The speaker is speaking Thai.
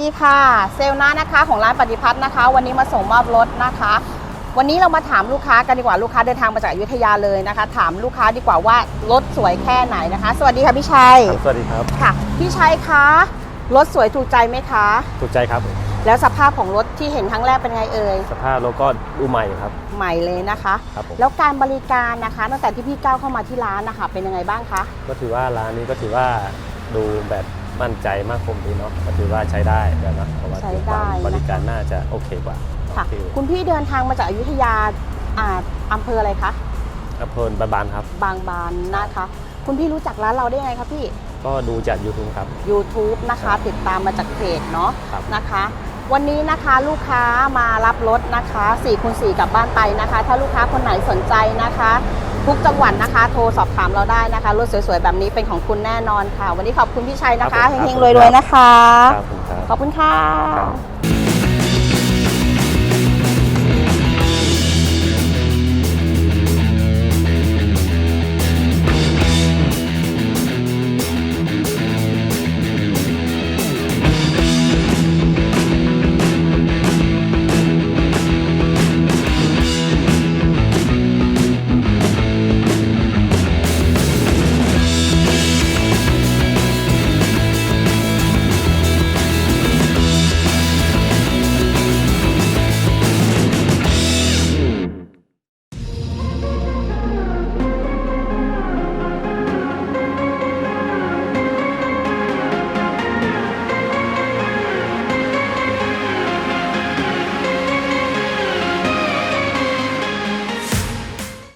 ดีค่ะ เซลล์นะนะคะของร้านปฏิพัฒน์นะคะ วันนี้มาส่งมอบรถนะคะ วันนี้เรามาถามลูกค้ากันดีกว่าลูกค้าเดินทางมาจากอยุธยาเลยนะคะ ถามลูกค้าดีกว่าว่ารถสวยแค่ไหนนะคะ สวัสดีค่ะพี่ชัยครับสวัสดีครับค่ะพี่ชัยคะรถสวยถูกใจไหมคะ ถูกใจครับ แล้วสภาพของรถที่เห็นครั้งแรกเป็นไงเอ่ยสภาพรถก็ดูใหม่ครับ ใหม่เลยนะคะครับผมแล้วการบริการนะคะ ตั้งแต่ที่พี่ก้าวเข้ามาที่ร้านนะคะเป็นยังไงบ้างคะก็ถือว่าร้านนี้ก็ถือว่าดูแบบ มั่นใจมากผมดีเนาะก็ถือว่าใช้ได้แล้วนะเพราะว่าใช้ได้ความบริการน่าจะโอเคกว่าค่ะ โอเคคุณพี่เดินทางมาจากอยุธยาอ่าอำเภออะไรคะ อำเภอบานๆครับ บางบานนะคะ คุณพี่รู้จักร้านเราได้ยังไงคะพี่ ก็ดูจาก YouTube ครับ YouTube นะคะติดตามมาจากเพจเนาะครับ นะคะ วันนี้นะคะลูกค้ามารับรถนะคะ4คูณ4กลับบ้านไปนะคะ ถ้าลูกค้าคนไหนสนใจนะคะ ทุกจังหวัดนะคะ โทรสอบถามเราได้นะคะ รถสวยๆ แบบนี้เป็นของคุณแน่นอนค่ะ วันนี้ขอบคุณพี่ชัยนะคะครับผมเฮงครับๆรวยๆนะคะครับผมครับขอบคุณค่ะครับ